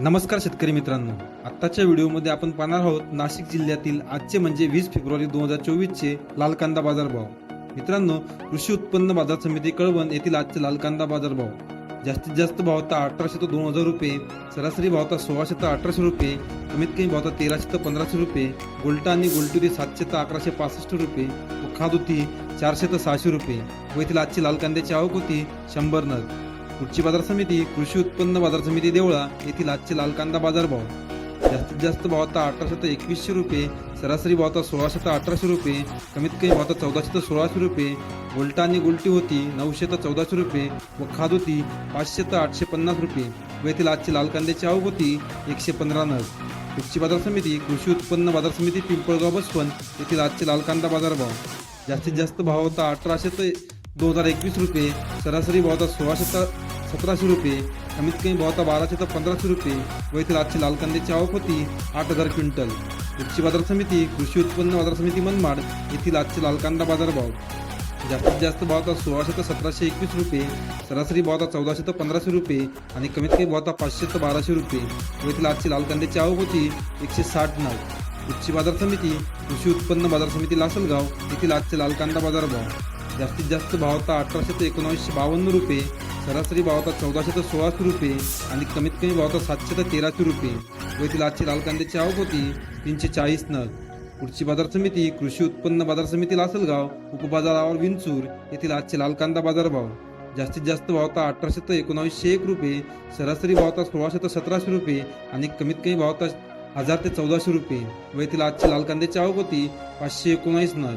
नमस्कार शेतकरी मित्रांनो. आत्ताच्या व्हिडिओमध्ये आपण पाहणार आहोत नाशिक जिल्ह्यातील आजचे म्हणजे वीस फेब्रुवारी दोन हजार चोवीसचे लाल कांदा बाजारभाव. मित्रांनो कृषी उत्पन्न बाजार समिती कळवण येथील आजचे लाल कांदा बाजारभाव. जास्तीत जास्त भाव अठराशे ते दोन हजार रुपये सरासरी भाव सोळाशे ते अठराशे रुपये कमीत कमी भाव तेराशे ते पंधराशे रुपये गोल्टा आणि गोल्टुरी सातशे ते अकराशे पासष्ट रुपये व चारशे ते सहाशे रुपये व येथील आजची लाल कांद्याची आवक होती शंभर नग. पुढची बाजार समिती कृषी उत्पन्न बाजार समिती देवळा येथील आजचे लाल कांदा बाजार भाव. जास्तीत जास्त भाव आता अठराशे ते एकवीसशे रुपये सरासरी भाव आता सोळाशे ते अठराशे रुपये कमीत कमी भाव आता चौदाशे ते सोळाशे रुपये. गोलटा आणि गोलटी होती नऊशे ते चौदाशे रुपये व खाद होती पाचशे ते आठशे पन्नास रुपये व येथील आजची लाल कांद्याची आवक होती एकशे पंधरा नग. कृषी बाजार समिती कृषी उत्पन्न बाजार समिती पिंपळगाव बसवंत येथील आजचे लाल कांदा बाजार भाव. जास्तीत जास्त भाव होता अठराशे ते दोन हजार एकवीस रुपये सरासरी भाव होता सोळाशे तर सतराशे रुपये. कमीत कमी भाव होता बाराशे तर पंधराशे रुपये. व येथील आजची लाल कांद्याची आवक होती आठ हजार क्विंटल. कृषी बाजार समिती कृषी उत्पन्न बाजार समिती मनमाड येथील आजचे लाल कांदा बाजार भाव. जास्तीत जास्त भाव होता सोळाशे तर सतराशे एकवीस रुपये. सरासरी भाव होता चौदाशे तर पंधराशे रुपये. आणि कमीत कमी भाव होता पाचशे तर बाराशे रुपये. व येथील आजची लाल कांद्याची आवक होती एकशे साठ नग उच्ची बाजार समिती कृषी उत्पन्न बाजार समिती लासलगाव येथील आजचे लाल कांदा बाजार भाव. जास्तीत जास्त भाव होता अठराशे ते एकोणावीसशे बावन्न रुपये सरासरी भाव होता चौदाशे ते सोळाशे रुपये आणि कमीत कमी भाव होता सातशे ते तेराशे रुपये. व येथील आजची लाल कांद्याची आवक होती तीनशे चाळीस नग. पुढची बाजार समिती कृषी उत्पन्न बाजार समिती लासलगाव उपबाजारावर विंचूर येथील आजचे लाल कांदा बाजार भाव जास्तीत जास्त भाव होता अठराशे ते एकोणावीसशे एक रुपये सरासरी भाव होता सोळाशे ते सतराशे रुपये आणि कमीत कमी भाव होता हजार ते चौदाशे रुपये. व येथील आजची लाल कांद्याची आवक होती पाचशे एकोणावीस नग.